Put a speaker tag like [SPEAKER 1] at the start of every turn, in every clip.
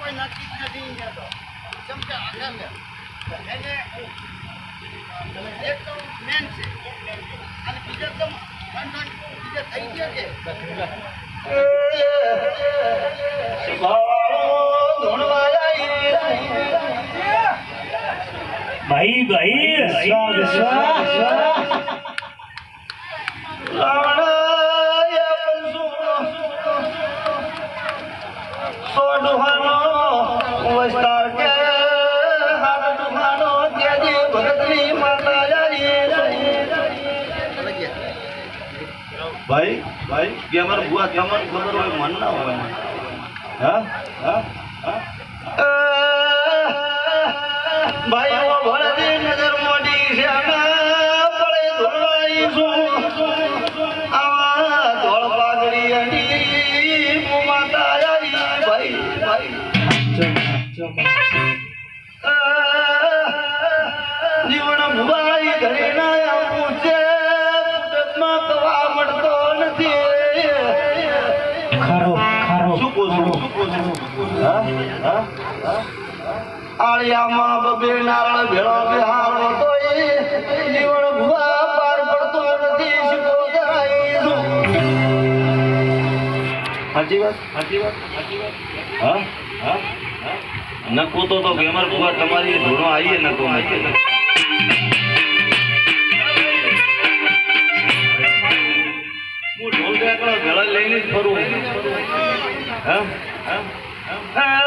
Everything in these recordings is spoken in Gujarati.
[SPEAKER 1] કોઈ નક્કી નથી અહીંયા તો જેમ કે બીજા તો બીજા થઈ ગયા છે ભાઈ ભાઈ કે
[SPEAKER 2] અમારા બુઆ
[SPEAKER 1] તમને ખબર હોય મન ના હોય. હા? હા? હા? ભાઈ આળિયામાં બબે નારળ ભેળો બિહારો તો જીવન ભૂવા પાર પડતો નથી, શીખો જરાય હાજી વાત સાચી વાત? હાજી વાત હા? હા? નકો તો તો ગેમર ભૂવા, તમારી ધૂણો આવીએ નકો આવીએ હું ઢોલ લઈને જ ફરું. હા? હા?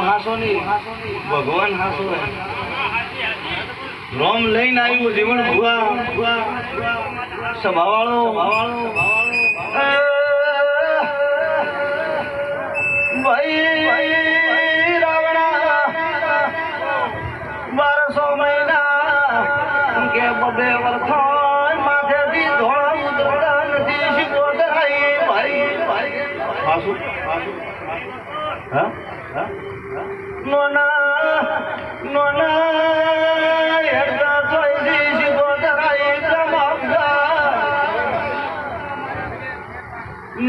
[SPEAKER 1] હાસો નહીં. ભગવાન હાસો રોમ લઈને આવ્યું જીવન ભુવા ભુવા. સભાવાળો. ભાઈ રાવણા બારસો મહિના કે બબે વરથોન માથેથી ધોળા ઉતરતા નથી શીખો ભાઈ નોના નોના.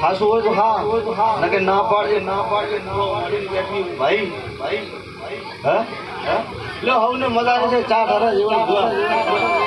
[SPEAKER 1] હાસુ હોય તો હા. ના પાડજે ના પાડજે. ના પાડજે ભાઈ. ભાઈ હા? હા લે, હવને મજા આવે છે. ચા જેવણ ભુવા